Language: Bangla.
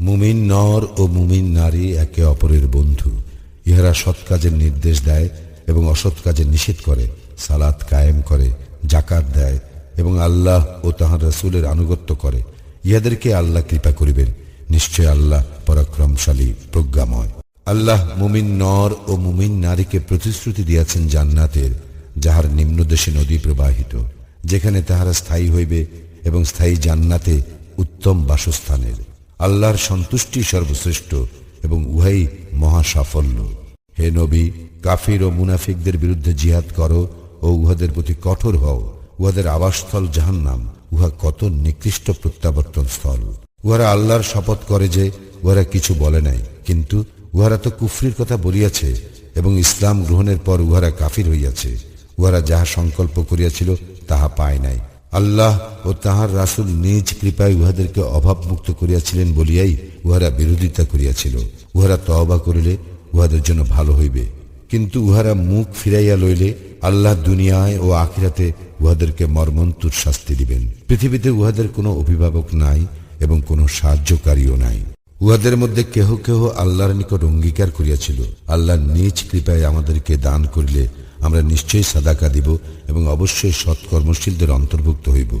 মুমিন নর ও মুমিন নারী একে অপরের বন্ধু। ইহারা সৎ কাজের নির্দেশ দেয় এবং অসৎ কাজে নিষেধ করে, সালাত কায়েম করে জাকাত দেয় এবং আল্লাহ ও তাহার রসুলের আনুগত্য করে। ইহাদেরকে আল্লাহ কৃপা করিবেন। নিশ্চয় আল্লাহ পরাক্রমশালী, প্রজ্ঞাময়। আল্লাহ মুমিন নর ও মুমিন নারীকে প্রতিশ্রুতি দিয়াছেন জান্নাতের, যাহার নিম্নদেশে নদী প্রবাহিত, যেখানে তাহারা স্থায়ী হইবে এবং স্থায়ী জান্নাতে উত্তম বাসস্থানের। আল্লাহর সন্তুষ্টি সর্বশ্রেষ্ঠ এবং উহাই মহা সাফল্য হে নবী, কাফির ও মুনাফিকদের বিরুদ্ধে জিহাদ করো ও উহাদের প্রতি কঠোর হও। উহাদের আবাসস্থল জাহান্নাম, উহা কত নিকৃষ্ট প্রত্যাবর্তন স্থল। উহারা আল্লাহর শপথ করে যে উহারা কিছু বলে নাই, কিন্তু উহারা তো কুফরির কথা বলিয়াছে এবং ইসলাম গ্রহণের পর উহারা কাফির হইয়াছে। উহারা যাহা সংকল্প করিয়াছিল, তাহা পায় নাই। আল্লাহ ও তাহার রাসূল নিজ কৃপায় উহাদেরকে অভাবমুক্ত করিয়াছিলেন বলিয়াই উহারা বিরোধিতা করিয়াছিল। উহারা তওবা করিলে উহাদের জন্য ভালো হইবে। কিন্তু উহারা মুখ ফিরাইয়া লইলে আল্লাহ দুনিয়ায় ও আখিরাতে উহাদেরকে মর্মন্তুর শাস্তি দিবেন। পৃথিবীতে উহাদের কোনো অভিভাবক নাই এবং কোনো সাহায্যকারীও নাই। উহাদের মধ্যে কেহ কেহ আল্লাহর নিকট অঙ্গীকার করিয়াছিল। আল্লাহ নিজ কৃপায় আমাদেরকে দান করিলে আমরা নিশ্চয়ই সাদাকা দিব এবং অবশ্যই সৎকর্মশীলদের অন্তর্ভুক্ত হইব।